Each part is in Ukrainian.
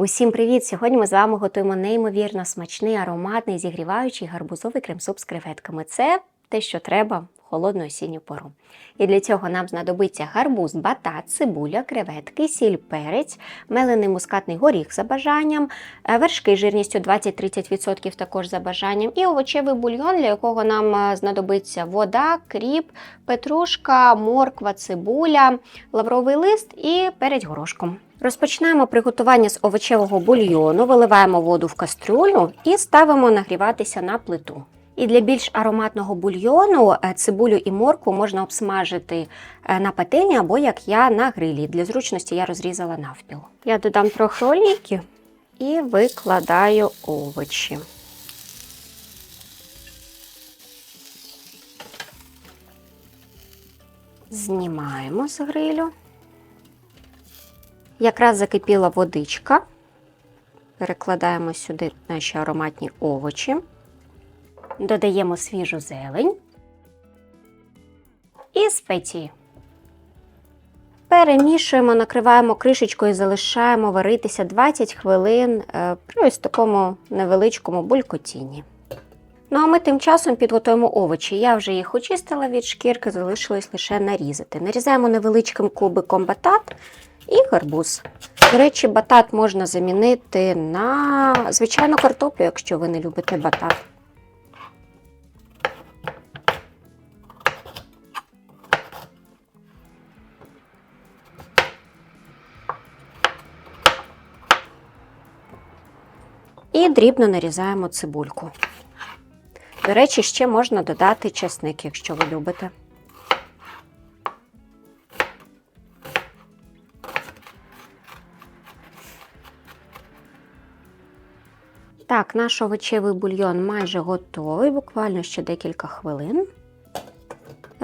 Усім привіт! Сьогодні ми з вами готуємо неймовірно смачний, ароматний, зігріваючий гарбузовий крем-суп з креветками. Це те, що треба холодну осінню пору. І для цього нам знадобиться гарбуз, батат, цибуля, креветки, сіль, перець, мелений мускатний горіх за бажанням, е, вершки жирністю 20-30% також за бажанням, і овочевий бульйон, для якого нам е, знадобиться вода, кріп, петрушка, морква, цибуля, лавровий лист і перець горошком. Розпочинаємо приготування з овочевого бульйону, виливаємо воду в кастрюлю і ставимо нагріватися на плиту. І для більш ароматного бульйону е, цибулю і моркву можна обсмажити е, на пательні або як я на грилі. Для зручності я розрізала навпіл. Я додам трохи олійки і викладаю овочі. Знімаємо з грилю. Якраз закипіла водичка. Перекладаємо сюди наші ароматні овочі, додаємо свіжу зелень і спеції. Перемішуємо, накриваємо кришечкою і залишаємо варитися 20 хвилин е, при ось такому невеличкому булькотінні. Ну а ми тим часом підготуємо овочі. Я вже їх очистила від шкірки, залишилось лише нарізати. Нарізаємо невеличким кубиком батат і гарбуз. До речі, батат можна замінити на звичайну картоплю, якщо ви не любите батат. І дрібно нарізаємо цибульку. До речі, ще можна додати чесник, якщо ви любите. Так, наш овочевий бульйон майже готовий, буквально ще декілька хвилин.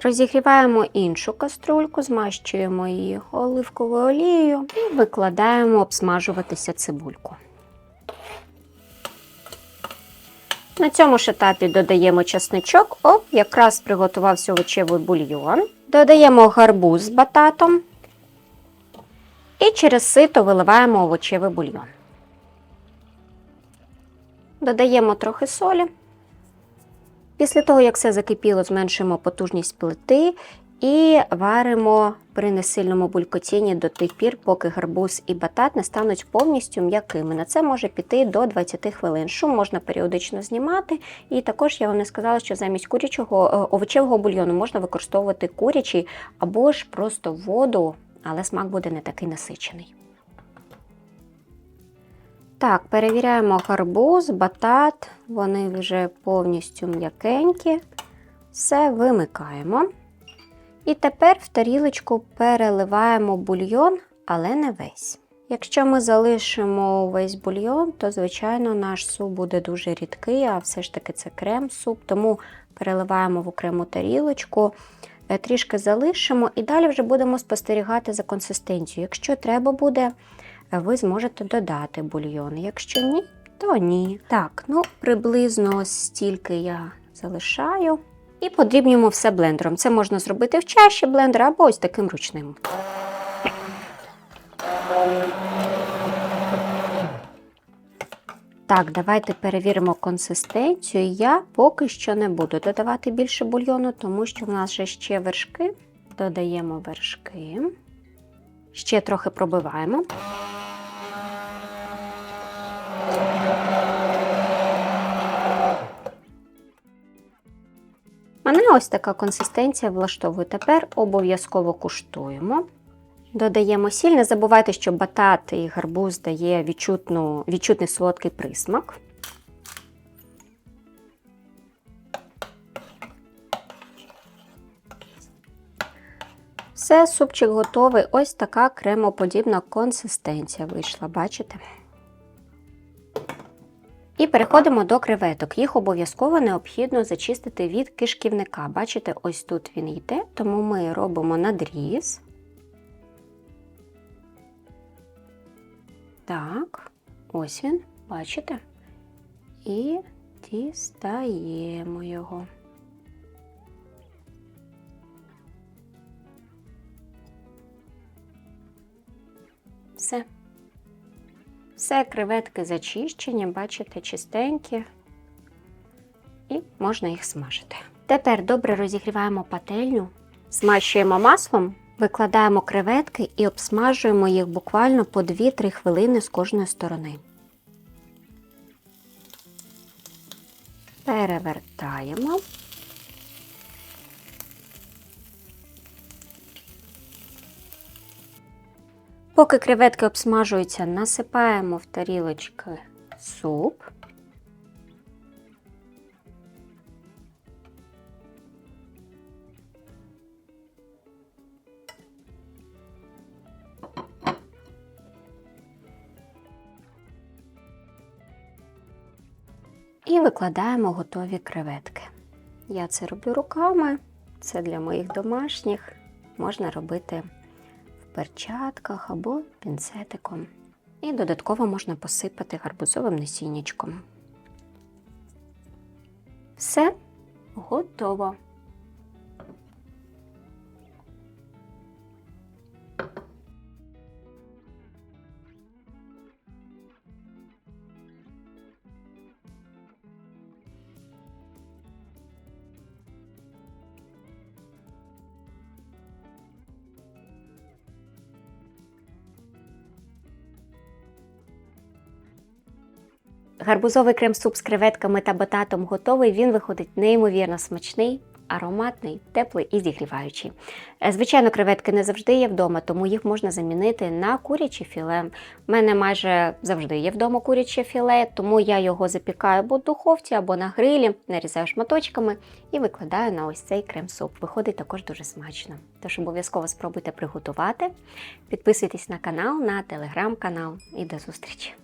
Розігріваємо іншу каструльку, змащуємо її оливковою олією і викладаємо обсмажуватися цибульку. На цьому ж етапі додаємо часничок, оп, якраз приготувався овочевий бульйон. Додаємо гарбуз з бататом і через сито виливаємо овочевий бульйон. Додаємо трохи солі. Після того, як все закипіло, зменшуємо потужність плити і варимо при несильному булькотінні до тих пір, поки гарбуз і батат не стануть повністю м'якими. На це може піти до 20 хвилин. Шум можна періодично знімати. І також я вам не сказала, що замість курячого е, овочевого бульйону можна використовувати курячий або ж просто воду, але смак буде не такий насичений. Так, перевіряємо гарбуз, батат, вони вже повністю м'якенькі. Все вимикаємо. І тепер в тарілочку переливаємо бульйон, але не весь. Якщо ми залишимо весь бульйон, то, звичайно, наш суп буде дуже рідкий, а все ж таки це крем-суп, тому переливаємо в окрему тарілочку, е, трішки залишимо і далі вже будемо спостерігати за консистенцією. Якщо треба буде, ви зможете додати бульйон. Якщо ні, то ні. Так, ну приблизно стільки я залишаю. І подрібнюємо все блендером. Це можна зробити в чаші блендера або ось таким ручним. Так, давайте перевіримо консистенцію. Я поки що не буду додавати більше бульйону, тому що в нас ще вершки. Додаємо вершки. Ще трохи пробиваємо. Ось така консистенція влаштовує. Тепер обов'язково куштуємо. Додаємо сіль. Не забувайте, що батат і гарбуз дає відчутну, відчутний солодкий присмак. Все, супчик готовий. Ось така кремоподібна консистенція вийшла, бачите? І переходимо до креветок. Їх обов'язково необхідно зачистити від кишківника. Бачите, ось тут він йде, тому ми робимо надріз. Так, ось він, бачите? І дістаємо його. Все. Все, креветки зачищені, бачите, чистенькі. І можна їх смажити. Тепер добре розігріваємо пательню, змащуємо маслом, викладаємо креветки і обсмажуємо їх буквально по 2-3 хвилини з кожної сторони. Перевертаємо. Поки креветки обсмажуються, насипаємо в тарілочки суп. І викладаємо готові креветки. Я це роблю руками, це для моїх домашніх. Можна робити перчатках або пінцетиком. І додатково можна посипати гарбузовим насіннячком. Все готово. Гарбузовий крем-суп з креветками та бататом готовий. Він виходить неймовірно смачний, ароматний, теплий і зігріваючий. Е, Звичайно, креветки не завжди є вдома, тому їх можна замінити на куряче філе. У мене майже завжди є вдома куряче філе, тому я його запікаю або в духовці, або на грилі, нарізаю шматочками і викладаю на ось цей крем-суп. Виходить також дуже смачно. Тож обов'язково спробуйте приготувати. Підписуйтесь на канал, на телеграм-канал і до зустрічі!